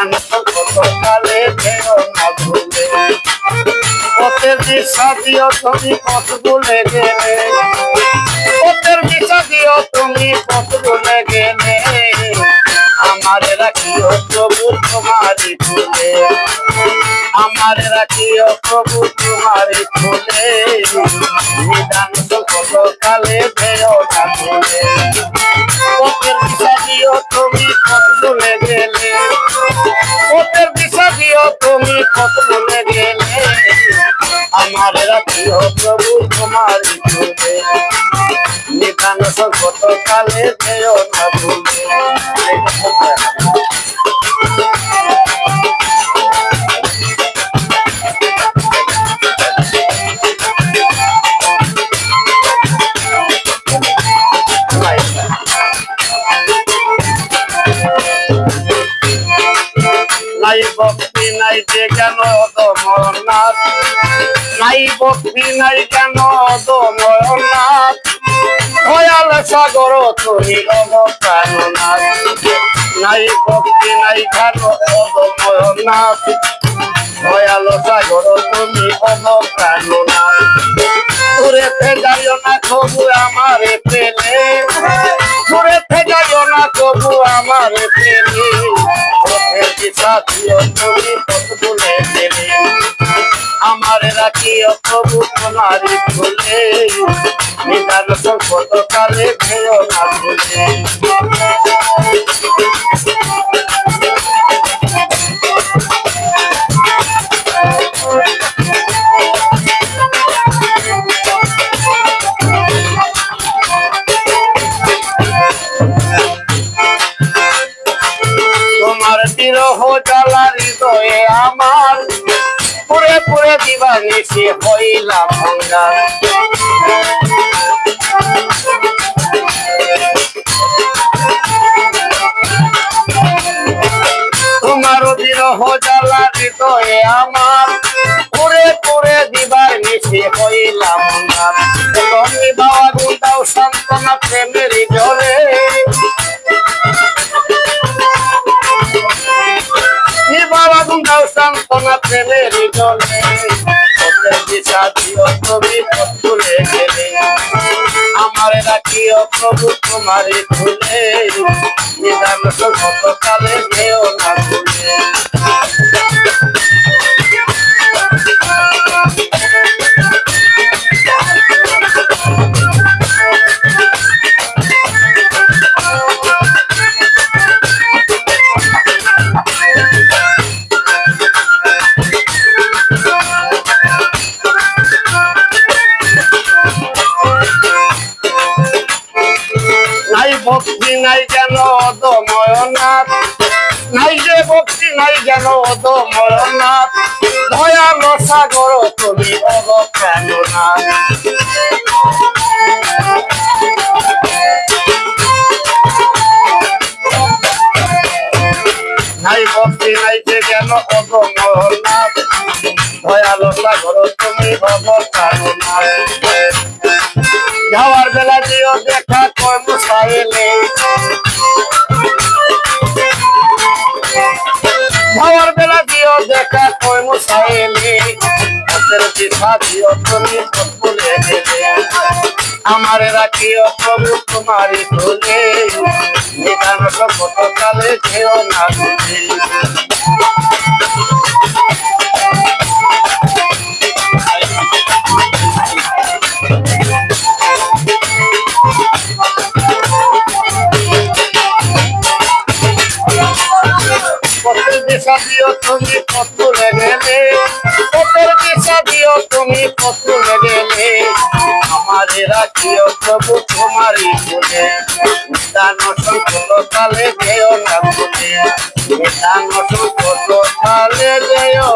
নিদান কালে যেও না ভুলে পথের দিশা দিও তুমি পথ ভুলে গেলে পথের দিশা দিও তুমি পথ ভুলে গেলে আমার রাখিও প্রভু তোমারি ভুলে আমার রাখিও প্রভু তোমারি ভুলে নিদান সকল কালে যেও না ভুলে আমার রাখিও প্রভু তোমার নিতান সকল কালে যেও না ভুলে নাই ভক্তি নাই যে কেন দমনাথ নাই ভক্তি নাই কেন দমনাথ দয়াল সাগর, তুমি অবপ্রাণনাথ নাই ভক্তি নাই কেন দমনাথ দয়াল সাগর, তুমি অবপ্রাণনাথ দূরেতে যাইও না কবু আমারে পেলে। পথের তুমি ভুলে আমার রাখিও প্রভু তোমারি ভুলে। না জ্বালা হৃদয়ে আমার। পুরে পুরে দিবানিসি হইলাম ভঙ্গার তোমার হৃদয়ে আমার। পুরে পুরে দিবার নিশি হইলাম তুমি বাবা গুন্ডাও সান্ত্বনা, প্রেমের গেলে আমার রাখিও প্রভু তোমারে ভুলে নিদান সত যেও না ভুলে ভক্তি নাই যেন অদময়নাথ। নাই যে ভক্তি নাই যেন অদময়নাথ। দয়াল সাগর, তুমি অবপ্রাণনাথ নাই ভক্তি নাই যে যেন অদময়নাথ। দয়াল সাগর, তুমি অবপ্রাণনাথ যাওয়ার বেলা দিও, দেখা কয় মুসাইলে। হাতের দিশা দিও, তুমি ভুলে গেলে। আমার রাখিও প্রভু তোমারি ভুলে নিদান শপথ কালে যেও না ভুলে পথের দিশা দিও, তুমি পথ গেলে আমারে রাখিও প্রভু তোমারই বলে দান সকল তালে দেও না বলে দান সকল তালে দেও